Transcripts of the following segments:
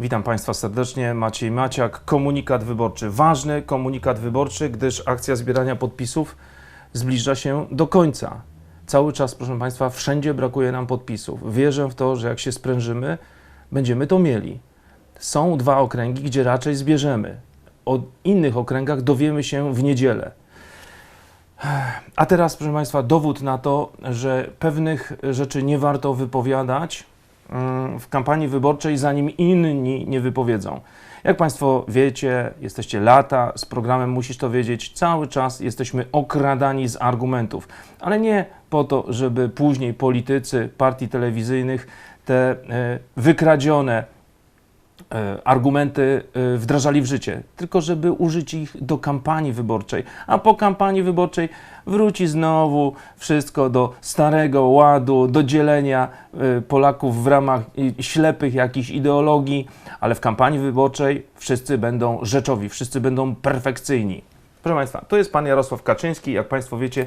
Witam Państwa serdecznie. Maciej Maciak, komunikat wyborczy. Ważny komunikat wyborczy, gdyż akcja zbierania podpisów zbliża się do końca. Cały czas, proszę Państwa, wszędzie brakuje nam podpisów. Wierzę w to, że jak się sprężymy, będziemy to mieli. Są dwa okręgi, gdzie raczej zbierzemy. O innych okręgach dowiemy się w niedzielę. A teraz, proszę Państwa, dowód na to, że pewnych rzeczy nie warto wypowiadać w kampanii wyborczej, zanim inni nie wypowiedzą. Jak Państwo wiecie, jesteście lata z programem Musisz to wiedzieć, cały czas jesteśmy okradani z argumentów, ale nie po to, żeby później politycy partii telewizyjnych te e, wykradzione argumenty e, wdrażali w życie, tylko żeby użyć ich do kampanii wyborczej. A po kampanii wyborczej wróci znowu wszystko do starego ładu, do dzielenia e, Polaków w ramach ślepych jakichś ideologii, ale w kampanii wyborczej wszyscy będą rzeczowi, wszyscy będą perfekcyjni. Proszę Państwa, to jest pan Jarosław Kaczyński, jak Państwo wiecie, E,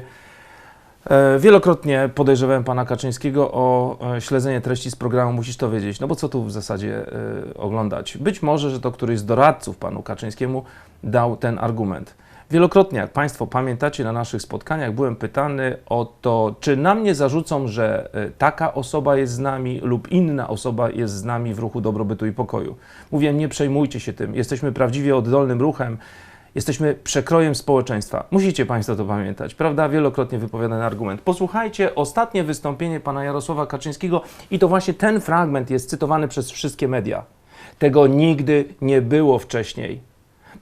Wielokrotnie podejrzewałem pana Kaczyńskiego o e, śledzenie treści z programu Musisz to wiedzieć. No bo co tu w zasadzie e, oglądać? Być może, że to któryś z doradców panu Kaczyńskiemu dał ten argument. Wielokrotnie, jak Państwo pamiętacie, na naszych spotkaniach byłem pytany o to, czy na mnie zarzucą, że e, taka osoba jest z nami lub inna osoba jest z nami w ruchu dobrobytu i pokoju. Mówię, nie przejmujcie się tym, jesteśmy prawdziwie oddolnym ruchem, Jesteśmy przekrojem społeczeństwa. Musicie Państwo to pamiętać, prawda? Wielokrotnie wypowiadany argument. Posłuchajcie ostatnie wystąpienie pana Jarosława Kaczyńskiego i to właśnie ten fragment jest cytowany przez wszystkie media. Tego nigdy nie było wcześniej.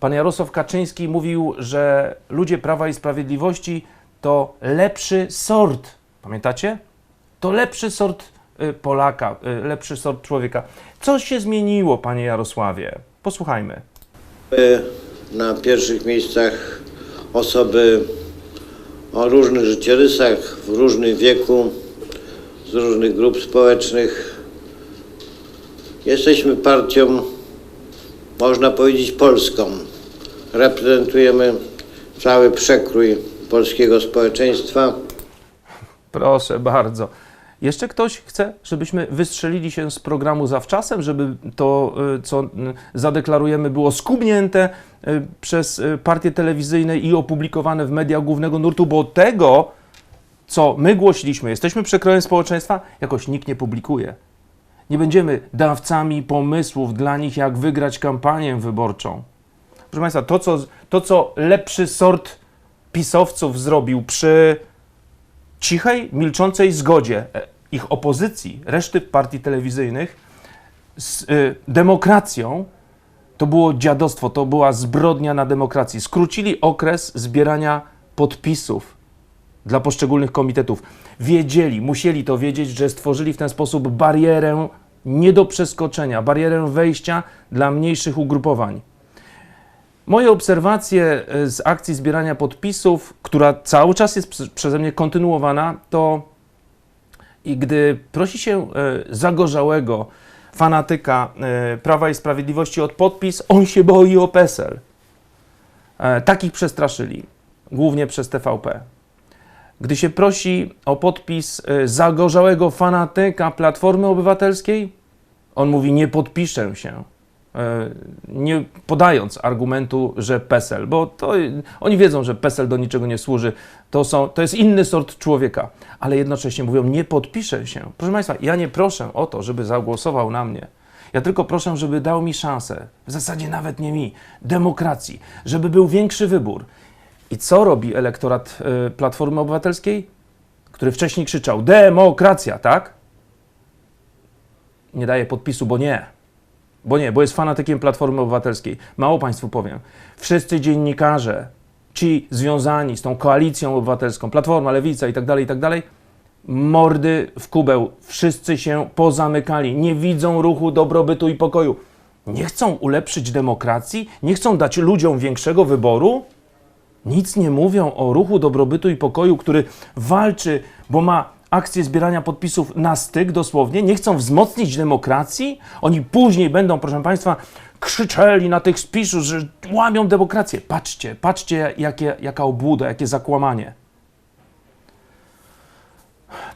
Pan Jarosław Kaczyński mówił, że ludzie Prawa i Sprawiedliwości to lepszy sort. Pamiętacie? To lepszy sort y, Polaka, y, lepszy sort człowieka. Co się zmieniło, panie Jarosławie? Posłuchajmy. Y, Na pierwszych miejscach osoby o różnych życiorysach, w różnym wieku, z różnych grup społecznych. Jesteśmy partią, można powiedzieć, polską. Reprezentujemy cały przekrój polskiego społeczeństwa. Proszę bardzo. Jeszcze ktoś chce, żebyśmy wystrzelili się z programu zawczasem, żeby to, y, co y, zadeklarujemy, było skubnięte y, przez partie telewizyjne i opublikowane w mediach głównego nurtu, bo tego, co my głosiliśmy, jesteśmy przekrojem społeczeństwa, jakoś nikt nie publikuje. Nie będziemy dawcami pomysłów dla nich, jak wygrać kampanię wyborczą. Proszę Państwa, to co, to, co lepszy sort pisowców zrobił przy cichej, milczącej zgodzie e, ich opozycji, reszty partii telewizyjnych z y, demokracją, to było dziadostwo, to była zbrodnia na demokracji. Skrócili okres zbierania podpisów dla poszczególnych komitetów. Wiedzieli, musieli to wiedzieć, że stworzyli w ten sposób barierę nie do przeskoczenia, barierę wejścia dla mniejszych ugrupowań. Moje obserwacje e, z akcji zbierania podpisów, która cały czas jest prze- przeze mnie kontynuowana, to i gdy prosi się e, zagorzałego fanatyka e, Prawa i Sprawiedliwości o podpis, on się boi o PESEL. Takich przestraszyli, głównie przez TVP. Gdy się prosi o podpis zagorzałego fanatyka Platformy Obywatelskiej, on mówi: Nie podpiszę się nie podając argumentu, że PESEL, bo to, oni wiedzą, że PESEL do niczego nie służy, to, są, to jest inny sort człowieka, ale jednocześnie mówią, nie podpiszę się. Proszę Państwa, ja nie proszę o to, żeby zagłosował na mnie. Ja tylko proszę, żeby dał mi szansę, w zasadzie nawet nie mi, demokracji, żeby był większy wybór. I co robi elektorat y, Platformy Obywatelskiej? Który wcześniej krzyczał, demokracja, tak? Nie daje podpisu, bo nie. Bo nie, bo jest fanatykiem Platformy Obywatelskiej. Mało Państwu powiem. Wszyscy dziennikarze, ci związani z tą koalicją obywatelską, Platforma, Lewica i tak dalej, i tak dalej, mordy w kubeł. Wszyscy się pozamykali. Nie widzą ruchu dobrobytu i pokoju. Nie chcą ulepszyć demokracji? Nie chcą dać ludziom większego wyboru? Nic nie mówią o ruchu dobrobytu i pokoju, który walczy, bo ma akcję zbierania podpisów na styk dosłownie. Nie chcą wzmocnić demokracji. Oni później będą, proszę Państwa, krzyczeli na tych spisów, że łamią demokrację. Patrzcie, patrzcie, jakie, jaka obłuda, jakie zakłamanie.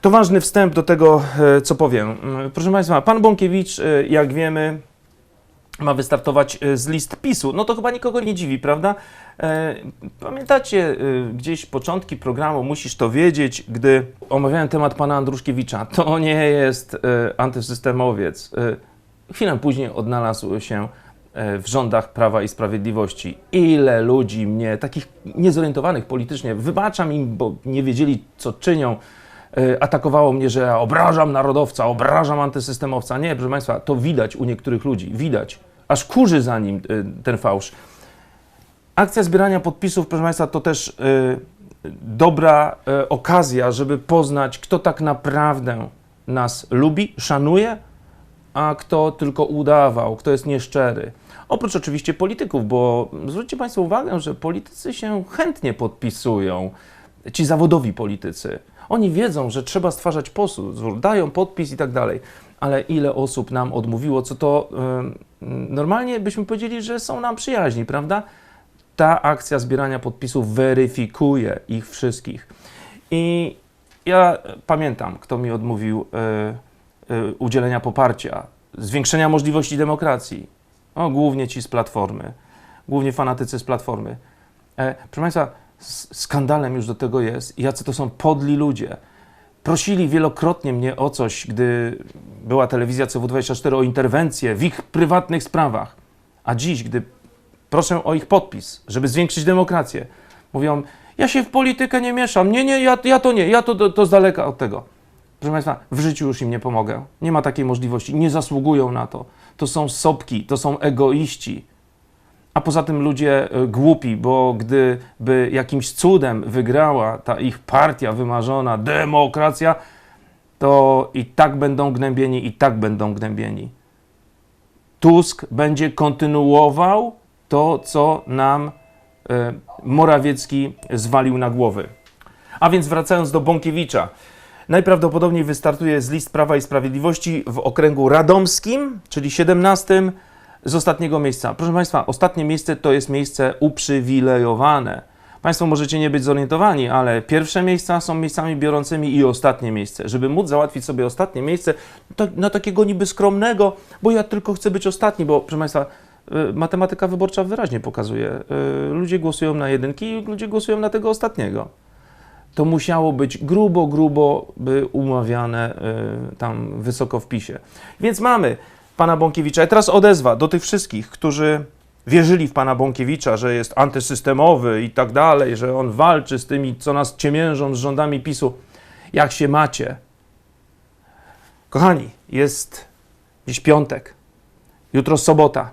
To ważny wstęp do tego, e, co powiem. Mm, Proszę Państwa, pan Bąkiewicz, e, jak wiemy, ma wystartować e, z list PiSu. No to chyba nikogo nie dziwi, prawda? E, Pamiętacie e, gdzieś początki programu Musisz to wiedzieć, gdy omawiałem temat pana Andruszkiewicza. To nie jest e, antysystemowiec. Chwilę później odnalazł się w rządach Prawa i Sprawiedliwości. Ile ludzi mnie, takich niezorientowanych politycznie, wybaczam im, bo nie wiedzieli, co czynią, atakowało mnie, że ja obrażam narodowca, obrażam antysystemowca. Nie, proszę Państwa, to widać u niektórych ludzi, widać. Aż kurzy za nim ten fałsz. Akcja zbierania podpisów, proszę Państwa, to też e, dobra e, okazja, żeby poznać, kto tak naprawdę nas lubi, szanuje, a kto tylko udawał, kto jest nieszczery. Oprócz oczywiście polityków, bo zwróćcie Państwo uwagę, że politycy się chętnie podpisują, ci zawodowi politycy. Oni wiedzą, że trzeba stwarzać posód, dają podpis i tak dalej. Ale ile osób nam odmówiło, co to y, normalnie byśmy powiedzieli, że są nam przyjaźni, prawda? Ta akcja zbierania podpisów weryfikuje ich wszystkich. I ja pamiętam, kto mi odmówił y, y, udzielenia poparcia, zwiększenia możliwości demokracji. O, głównie ci z Platformy, głównie fanatycy z Platformy. E, proszę Państwa, skandalem już do tego jest, jacy to są podli ludzie. Prosili wielokrotnie mnie o coś, gdy była telewizja CW24, o interwencję w ich prywatnych sprawach. A dziś, gdy proszę o ich podpis, żeby zwiększyć demokrację, mówią, ja się w politykę nie mieszam, nie, nie, ja, ja to nie, ja to, to, to z daleka od tego. Proszę Państwa, w życiu już im nie pomogę. Nie ma takiej możliwości. Nie zasługują na to. To są sopki, to są egoiści. A poza tym ludzie y, głupi, bo gdyby jakimś cudem wygrała ta ich partia wymarzona, demokracja, to i tak będą gnębieni, i tak będą gnębieni. Tusk będzie kontynuował to, co nam y, Morawiecki zwalił na głowy. A więc wracając do Bąkiewicza. Najprawdopodobniej wystartuje z list Prawa i Sprawiedliwości w okręgu radomskim, czyli 17 z ostatniego miejsca. Proszę Państwa, ostatnie miejsce to jest miejsce uprzywilejowane. Państwo możecie nie być zorientowani, ale pierwsze miejsca są miejscami biorącymi i ostatnie miejsce. Żeby móc załatwić sobie ostatnie miejsce, to, na takiego niby skromnego, bo ja tylko chcę być ostatni, bo proszę Państwa, matematyka wyborcza wyraźnie pokazuje, y, ludzie głosują na jedynki i ludzie głosują na tego ostatniego to musiało być grubo, grubo by umawiane y, tam wysoko w PiSie. Więc mamy pana Bąkiewicza. I teraz odezwa do tych wszystkich, którzy wierzyli w pana Bąkiewicza, że jest antysystemowy i tak dalej, że on walczy z tymi, co nas ciemiężą z rządami PiSu. Jak się macie? Kochani, jest dziś piątek, jutro sobota.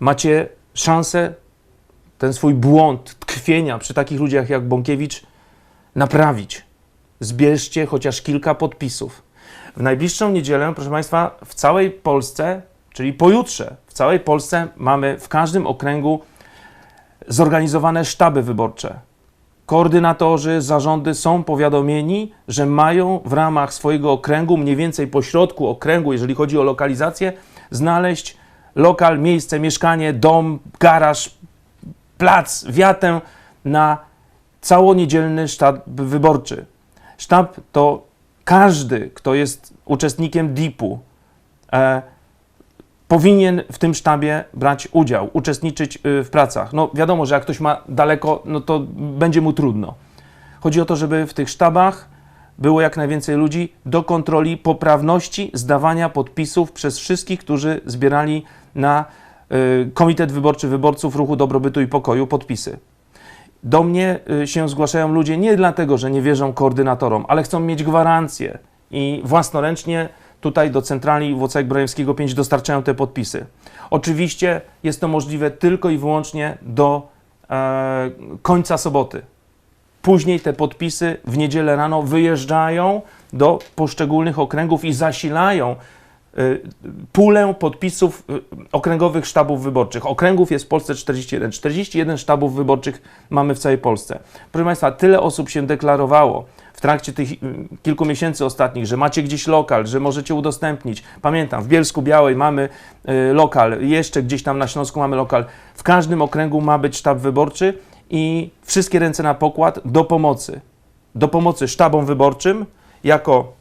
Macie szansę ten swój błąd tkwienia przy takich ludziach jak Bąkiewicz naprawić. Zbierzcie chociaż kilka podpisów. W najbliższą niedzielę, proszę Państwa, w całej Polsce, czyli pojutrze, w całej Polsce mamy w każdym okręgu zorganizowane sztaby wyborcze. Koordynatorzy, zarządy są powiadomieni, że mają w ramach swojego okręgu, mniej więcej po środku okręgu, jeżeli chodzi o lokalizację, znaleźć lokal, miejsce, mieszkanie, dom, garaż, plac, wiatę na całoniedzielny sztab wyborczy. Sztab to każdy, kto jest uczestnikiem DIP-u, e, powinien w tym sztabie brać udział, uczestniczyć y, w pracach. No wiadomo, że jak ktoś ma daleko, no to będzie mu trudno. Chodzi o to, żeby w tych sztabach było jak najwięcej ludzi do kontroli poprawności zdawania podpisów przez wszystkich, którzy zbierali na y, Komitet Wyborczy Wyborców Ruchu Dobrobytu i Pokoju podpisy. Do mnie y, się zgłaszają ludzie nie dlatego, że nie wierzą koordynatorom, ale chcą mieć gwarancję i własnoręcznie tutaj do centrali Włocławek Brajewskiego 5 dostarczają te podpisy. Oczywiście jest to możliwe tylko i wyłącznie do e, końca soboty. Później te podpisy w niedzielę rano wyjeżdżają do poszczególnych okręgów i zasilają pulę podpisów y, okręgowych sztabów wyborczych. Okręgów jest w Polsce 41. 41 sztabów wyborczych mamy w całej Polsce. Proszę Państwa, tyle osób się deklarowało w trakcie tych y, kilku miesięcy ostatnich, że macie gdzieś lokal, że możecie udostępnić. Pamiętam, w Bielsku Białej mamy y, lokal, jeszcze gdzieś tam na Śląsku mamy lokal. W każdym okręgu ma być sztab wyborczy i wszystkie ręce na pokład do pomocy. Do pomocy sztabom wyborczym jako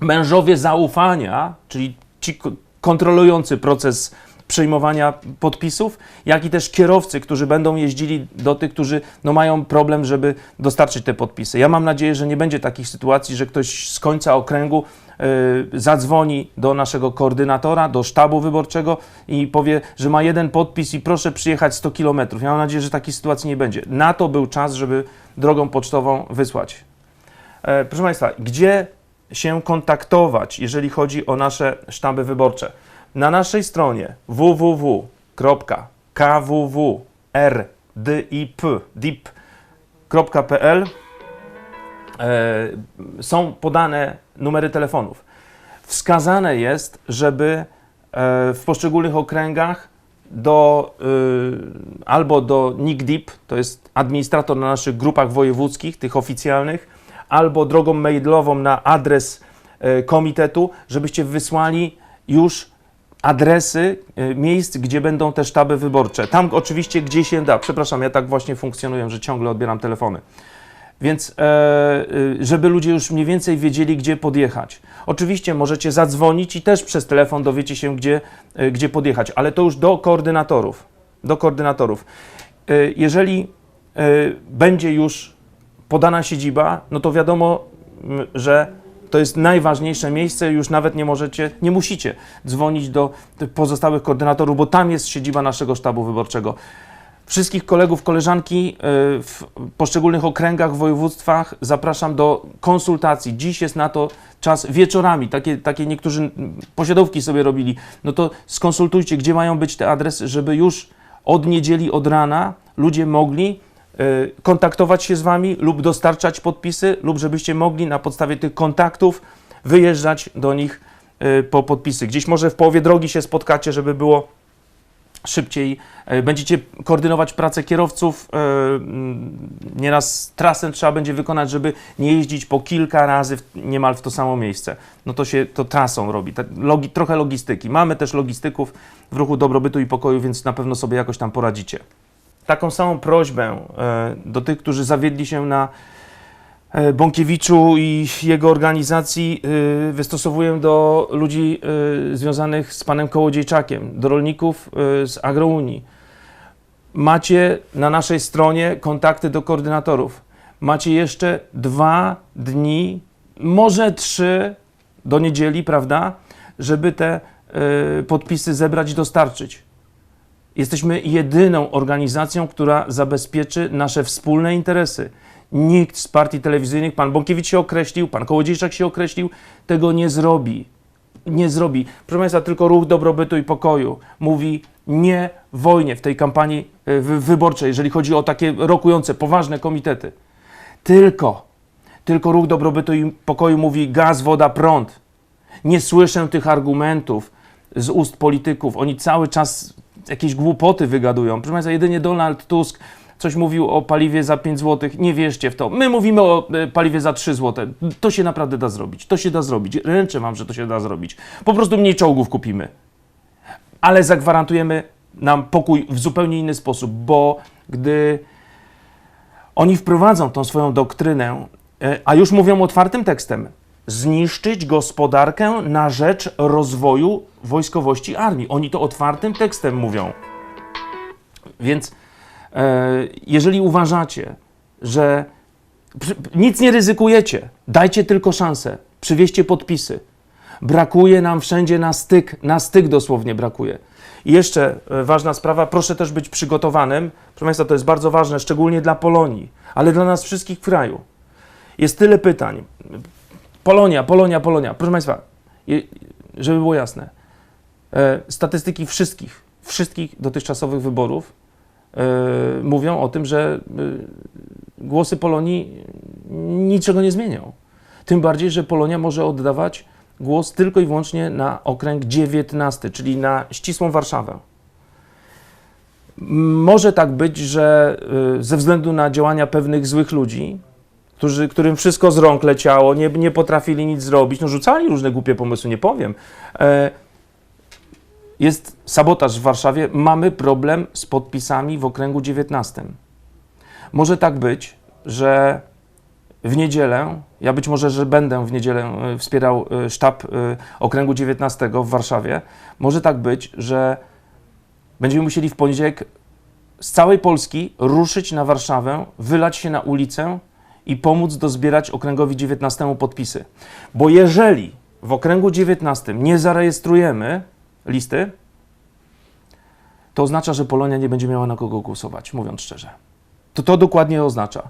mężowie zaufania, czyli ci ko- kontrolujący proces przejmowania podpisów, jak i też kierowcy, którzy będą jeździli do tych, którzy no, mają problem, żeby dostarczyć te podpisy. Ja mam nadzieję, że nie będzie takich sytuacji, że ktoś z końca okręgu y, zadzwoni do naszego koordynatora, do sztabu wyborczego i powie, że ma jeden podpis i proszę przyjechać 100 kilometrów. Ja mam nadzieję, że takiej sytuacji nie będzie. Na to był czas, żeby drogą pocztową wysłać. E, proszę Państwa, gdzie się kontaktować, jeżeli chodzi o nasze sztaby wyborcze? Na naszej stronie www.kwwwrdip.pl e, są podane numery telefonów. Wskazane jest, żeby e, w poszczególnych okręgach do, y, albo do NICDIP, to jest administrator na naszych grupach wojewódzkich, tych oficjalnych, albo drogą mailową na adres e, komitetu, żebyście wysłali już adresy e, miejsc, gdzie będą te sztaby wyborcze. Tam oczywiście, gdzie się da. Przepraszam, ja tak właśnie funkcjonuję, że ciągle odbieram telefony. Więc e, żeby ludzie już mniej więcej wiedzieli, gdzie podjechać. Oczywiście możecie zadzwonić i też przez telefon dowiecie się, gdzie, gdzie podjechać, ale to już do koordynatorów. Do koordynatorów. Jeżeli będzie już podana siedziba, no to wiadomo, że to jest najważniejsze miejsce, już nawet nie możecie, nie musicie dzwonić do pozostałych koordynatorów, bo tam jest siedziba naszego sztabu wyborczego. Wszystkich kolegów, koleżanki y, w poszczególnych okręgach, województwach zapraszam do konsultacji. Dziś jest na to czas wieczorami. Takie, takie niektórzy posiadówki sobie robili. No to skonsultujcie, gdzie mają być te adresy, żeby już od niedzieli, od rana ludzie mogli kontaktować się z Wami lub dostarczać podpisy, lub żebyście mogli na podstawie tych kontaktów wyjeżdżać do nich y, po podpisy. Gdzieś może w połowie drogi się spotkacie, żeby było szybciej. E, Będziecie koordynować pracę kierowców. mm, Nieraz trasę trzeba będzie wykonać, żeby nie jeździć po kilka razy niemal w to samo miejsce. No to się to trasą robi. Logi, trochę logistyki. Mamy też logistyków w ruchu dobrobytu i pokoju, więc na pewno sobie jakoś tam poradzicie. Taką samą prośbę e, do tych, którzy zawiedli się na e, Bąkiewiczu i jego organizacji y, wystosowuję do ludzi związanych z panem Kołodziejczakiem, do rolników z Agrounii. Macie na naszej stronie kontakty do koordynatorów. Macie jeszcze dwa dni, może trzy do niedzieli, prawda, żeby te podpisy zebrać i dostarczyć. Jesteśmy jedyną organizacją, która zabezpieczy nasze wspólne interesy. Nikt z partii telewizyjnych, pan Bąkiewicz się określił, pan Kołodziejczak się określił, tego nie zrobi. Nie zrobi. Proszę Państwa, tylko ruch dobrobytu i pokoju mówi nie wojnie w tej kampanii wy- wyborczej, jeżeli chodzi o takie rokujące, poważne komitety. Tylko, tylko ruch dobrobytu i pokoju mówi gaz, woda, prąd. Nie słyszę tych argumentów z ust polityków. Oni cały czas jakieś głupoty wygadują. Proszę Państwa, jedynie Donald Tusk coś mówił o paliwie za 5 zł. Nie wierzcie w to. My mówimy o e, paliwie za 3 zł. To się naprawdę da zrobić. To się da zrobić. Ręczę Wam, że to się da zrobić. Po prostu mniej czołgów kupimy. Ale zagwarantujemy nam pokój w zupełnie inny sposób, bo gdy oni wprowadzą tą swoją doktrynę, e, a już mówią otwartym tekstem, zniszczyć gospodarkę na rzecz rozwoju wojskowości armii. Oni to otwartym tekstem mówią. Więc e, jeżeli uważacie, że nic nie ryzykujecie, dajcie tylko szansę, przywieźcie podpisy. Brakuje nam wszędzie na styk, na styk dosłownie brakuje. I jeszcze e, ważna sprawa, proszę też być przygotowanym. Proszę Państwa, to jest bardzo ważne, szczególnie dla Polonii, ale dla nas wszystkich w kraju. Jest tyle pytań. Polonia, Polonia, Polonia. Proszę Państwa, żeby było jasne, e, statystyki wszystkich, wszystkich dotychczasowych wyborów e, mówią o tym, że e, głosy Polonii niczego nie zmienią. Tym bardziej, że Polonia może oddawać głos tylko i wyłącznie na okręg 19, czyli na ścisłą Warszawę. Może tak być, że ze względu na działania pewnych złych ludzi, którzy, którym wszystko z rąk leciało, nie, nie potrafili nic zrobić, no rzucali różne głupie pomysły, nie powiem. E, jest sabotaż w Warszawie, mamy problem z podpisami w okręgu 19. Może tak być, że w niedzielę, ja być może, że będę w niedzielę e, wspierał e, sztab e, okręgu 19 w Warszawie, może tak być, że Będziemy musieli w poniedziałek z całej Polski ruszyć na Warszawę, wylać się na ulicę i pomóc dozbierać okręgowi 19 podpisy. Bo jeżeli w okręgu 19 nie zarejestrujemy listy, to oznacza, że Polonia nie będzie miała na kogo głosować, mówiąc szczerze. To to dokładnie oznacza.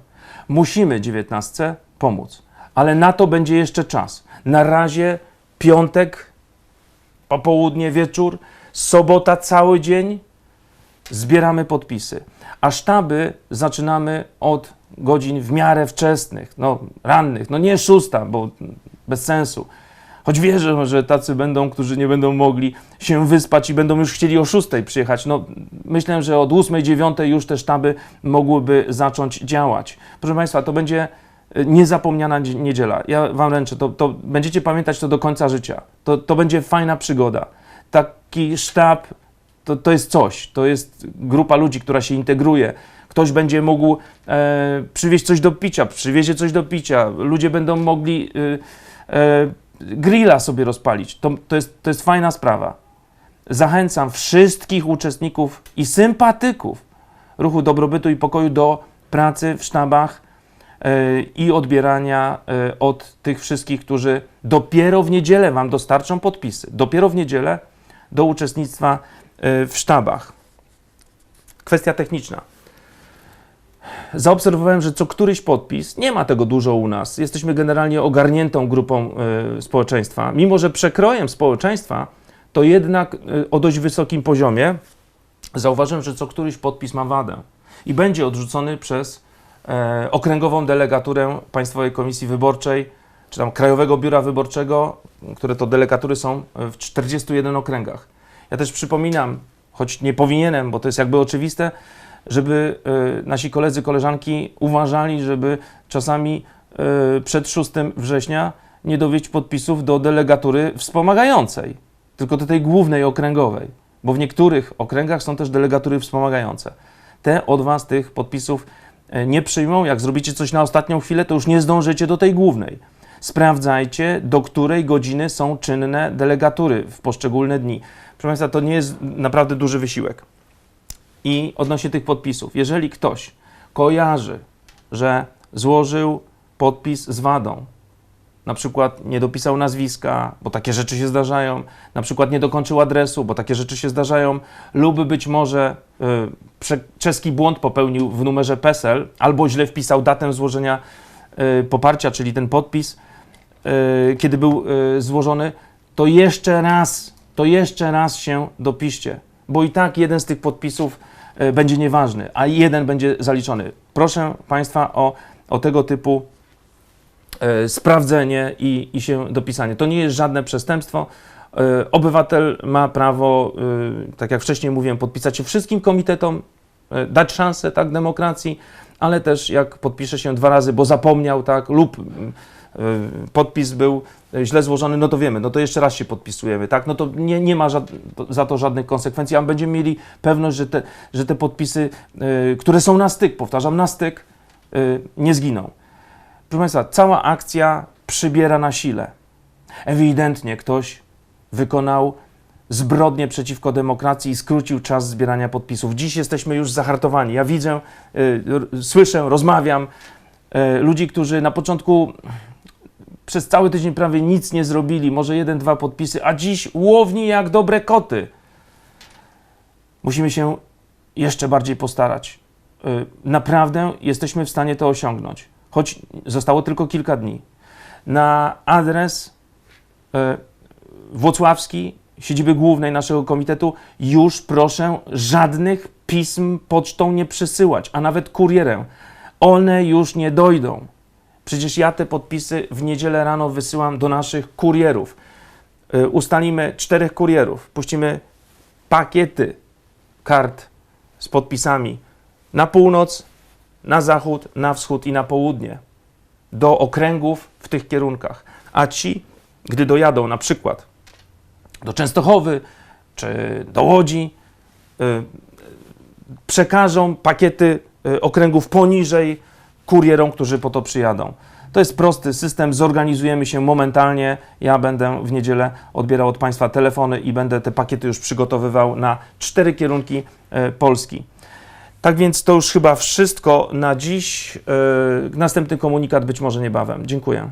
Musimy 19 pomóc, ale na to będzie jeszcze czas. Na razie piątek, popołudnie, wieczór, sobota cały dzień zbieramy podpisy. A sztaby zaczynamy od godzin w miarę wczesnych, no rannych, no nie szósta, bo bez sensu. Choć wierzę, że tacy będą, którzy nie będą mogli się wyspać i będą już chcieli o 6 przyjechać. No, myślę, że od 8, 9 już te sztaby mogłyby zacząć działać. Proszę Państwa, to będzie e, niezapomniana dzie- niedziela. Ja Wam ręczę, to, to będziecie pamiętać to do końca życia. To, to będzie fajna przygoda. Taki sztab to, to jest coś. To jest grupa ludzi, która się integruje. Ktoś będzie mógł e, przywieźć coś do picia, przywiezie coś do picia. Ludzie będą mogli e, e, grilla sobie rozpalić. To, to, jest, to jest fajna sprawa. Zachęcam wszystkich uczestników i sympatyków ruchu dobrobytu i pokoju do pracy w sztabach e, i odbierania e, od tych wszystkich, którzy dopiero w niedzielę Wam dostarczą podpisy. Dopiero w niedzielę do uczestnictwa e, w sztabach. Kwestia techniczna. Zaobserwowałem, że co któryś podpis, nie ma tego dużo u nas, jesteśmy generalnie ogarniętą grupą e, społeczeństwa, mimo że przekrojem społeczeństwa, to jednak e, o dość wysokim poziomie, zauważyłem, że co któryś podpis ma wadę i będzie odrzucony przez e, okręgową delegaturę Państwowej Komisji Wyborczej, czy tam Krajowego Biura Wyborczego, które to delegatury są w 41 okręgach. Ja też przypominam, choć nie powinienem, bo to jest jakby oczywiste, żeby e, nasi koledzy, koleżanki uważali, żeby czasami e, przed 6 września nie dowieść podpisów do delegatury wspomagającej, tylko do tej głównej okręgowej, bo w niektórych okręgach są też delegatury wspomagające. Te od Was tych podpisów e, nie przyjmą. Jak zrobicie coś na ostatnią chwilę, to już nie zdążycie do tej głównej. Sprawdzajcie, do której godziny są czynne delegatury w poszczególne dni. Proszę Państwa, to nie jest naprawdę duży wysiłek. I odnośnie tych podpisów, jeżeli ktoś kojarzy, że złożył podpis z wadą, na przykład nie dopisał nazwiska, bo takie rzeczy się zdarzają, na przykład nie dokończył adresu, bo takie rzeczy się zdarzają, lub być może y, czeski błąd popełnił w numerze PESEL, albo źle wpisał datę złożenia y, poparcia, czyli ten podpis, y, kiedy był y, złożony, to jeszcze raz, to jeszcze raz się dopiszcie, bo i tak jeden z tych podpisów będzie nieważny, a jeden będzie zaliczony. Proszę Państwa o, o tego typu e, sprawdzenie i, i się dopisanie. To nie jest żadne przestępstwo. E, Obywatel ma prawo, e, tak jak wcześniej mówiłem, podpisać się wszystkim komitetom, e, dać szansę tak demokracji, ale też jak podpisze się dwa razy, bo zapomniał, tak, lub e, podpis był źle złożony, no to wiemy, no to jeszcze raz się podpisujemy, tak, no to nie, nie ma za to żadnych konsekwencji, a będziemy mieli pewność, że te, że te podpisy, e, które są na styk, powtarzam, na styk, e, nie zginą. Proszę Państwa, cała akcja przybiera na sile. Ewidentnie ktoś wykonał zbrodnię przeciwko demokracji i skrócił czas zbierania podpisów. Dziś jesteśmy już zahartowani. Ja widzę, y, słyszę, rozmawiam y, ludzi, którzy na początku przez cały tydzień prawie nic nie zrobili, może jeden, dwa podpisy, a dziś łowni jak dobre koty. Musimy się jeszcze bardziej postarać. Y, Naprawdę jesteśmy w stanie to osiągnąć, choć zostało tylko kilka dni. Na adres y, włocławski, siedziby głównej naszego komitetu, już proszę żadnych pism pocztą nie przesyłać, a nawet kurierem. One już nie dojdą. Przecież ja te podpisy w niedzielę rano wysyłam do naszych kurierów. Y, Ustalimy czterech kurierów, puścimy pakiety kart z podpisami na północ, na zachód, na wschód i na południe do okręgów w tych kierunkach. A ci, gdy dojadą na przykład do Częstochowy czy do Łodzi, y, przekażą pakiety y, okręgów poniżej kurierom, którzy po to przyjadą. To jest prosty system, zorganizujemy się momentalnie. Ja będę w niedzielę odbierał od Państwa telefony i będę te pakiety już przygotowywał na cztery kierunki e, Polski. Tak więc to już chyba wszystko na dziś. E, Następny komunikat być może niebawem. Dziękuję.